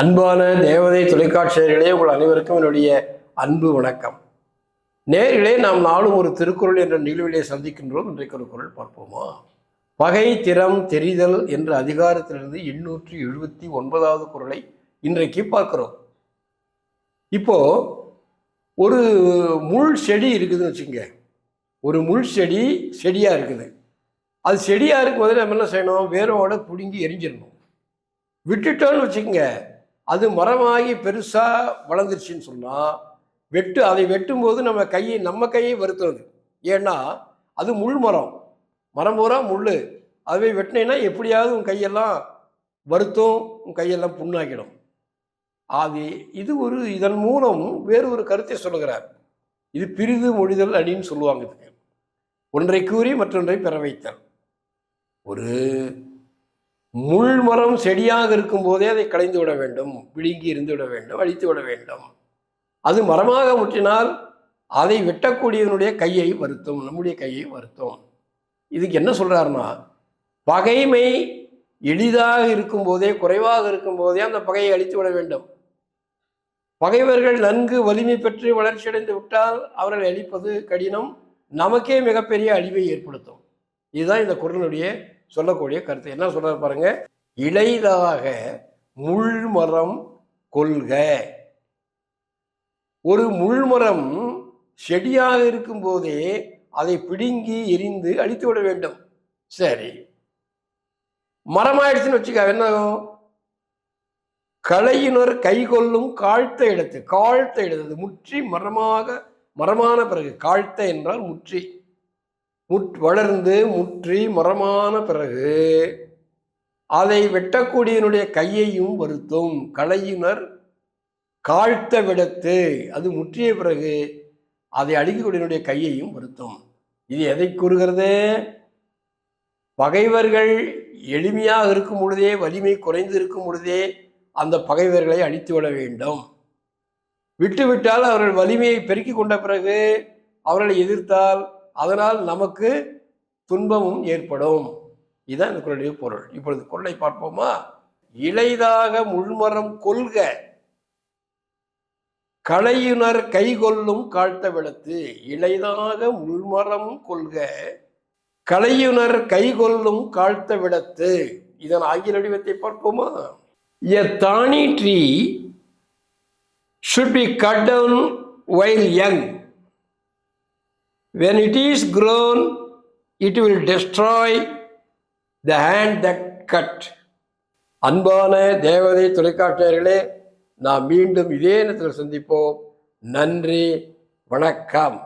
அன்பான தேவதை தொலைக்காட்சியர்களே உங்கள் அனைவருக்கும் என்னுடைய அன்பு வணக்கம். நேரிலே நாம் நாளும் ஒரு திருக்குறள் என்ற நிகழ்விலே சந்திக்கின்றோம். இன்றைக்கு ஒரு குரல் பார்ப்போமா? பகை திறம் தெரிதல் என்ற அதிகாரத்திலிருந்து எண்ணூற்றி எழுபத்தி ஒன்பதாவது குரலை இன்றைக்கு பார்க்கிறோம். இப்போ ஒரு முள் செடி இருக்குதுன்னு வச்சுங்க ஒரு முள் செடி செடியாக இருக்குது. அது செடியாக இருக்கும்போது நம்ம என்ன செய்யணும்? வேரோட பிடுங்கி எரிஞ்சிடணும். விட்டுட்டோன்னு வச்சுக்கோங்க. அது மரமாகி பெருசாக வளர்ந்துருச்சுன்னு சொன்னால் வெட்டு அதை வெட்டும்போது நம்ம கையை நம்ம கையை வருத்துறது. ஏன்னா அது முள் மரம். மரம் பூரா முள் அதுவே வெட்டினேன்னா எப்படியாவது உன் கையெல்லாம் வருத்தும் உன் கையெல்லாம் புண்ணாக்கிடும். அது இது ஒரு இதன் மூலம் வேறு ஒரு கருத்தை சொல்லுகிறார். இது பிரிது மொழிதல் அப்படின்னு சொல்லுவாங்க இதுக்கு. ஒன்றை கூறி மற்றொன்றை பெற வைத்தல். ஒரு முள் மரம் செடியாக இருக்கும் போதே அதை களைந்து விட வேண்டும் பிடுங்கி இருந்து விட வேண்டும் அழித்து விட வேண்டும். அது மரமாக முற்றினால் அதை வெட்டக்கூடியவனுடைய கையை வருத்தும் நம்முடைய கையை வருத்தும். இதுக்கு என்ன சொல்றாருன்னா பகைமை எளிதாக இருக்கும் போதே குறைவாக இருக்கும் போதே அந்த பகையை அழித்து விட வேண்டும். பகைவர்கள் நன்கு வலிமை பெற்று வளர்ச்சியடைந்து விட்டால் அவர்களை அழிப்பது கடினம். நமக்கே மிகப்பெரிய அழிவை ஏற்படுத்தும். இதுதான் இந்த குரலுடைய சொல்லக்கூடிய கருத்து. என்ன சொல்றாரு பாருங்க? இளைதாக முள்மரம் கொள்க. ஒரு முள்மரம் செடியாக இருக்கும் போதே அதை பிடுங்கி எரிந்து அழித்து விட வேண்டும். சரி. மரமாயிடுச்சுன்னு வச்சுக்க என்ன ஆகும்? கலையினர் கைகொள்ளும் காழ்த்த இடத்து காழ்த்த இடத்து முற்றி மரமாக மரமான பிறகு காழ்த்த என்றால் முற்றி. முட் வளர்ந்து முற்றி மரமான பிறகு அதை வெட்டக்கூடியனுடைய கையையும் வருத்தும். கலையினர் காழ்த்த விடத்து அது முற்றிய பிறகு அதை அழிக்கக்கூடியனுடைய கையையும் வருத்தும். இது எதை கூறுகிறது? பகைவர்கள் எளிமையாக இருக்கும் பொழுதே வலிமை குறைந்து இருக்கும் பொழுதே அந்த பகைவர்களை அழித்து விட வேண்டும். விட்டுவிட்டால் அவர்கள் வலிமையை பெருக்கி கொண்ட பிறகு அவர்களை எதிர்த்தால் அதனால் நமக்கு துன்பமும் ஏற்படும். இதுதான் இந்த குரலுடைய பொருள். இப்பொழுது குரலை பார்ப்போமா? இளைதாக முள்மரம் கொள்க. கலையுனர் கைகொள்ளும் காழ்த்த விளத்து இளைதாக முள்மரம் கொள்க. கலையுனர் கைகொள்ளும் காழ்த்த விடத்து இதன் ஆங்கில வடிவத்தை பார்ப்போமா? A Thani tree should be cut down while young When it is grown, it will destroy the hand that cut. அன்பான தேவதை தொலைக்காட்சியர்களே நாம் மீண்டும் இதே நேரத்தில் சந்திப்போம் நன்றி வணக்கம்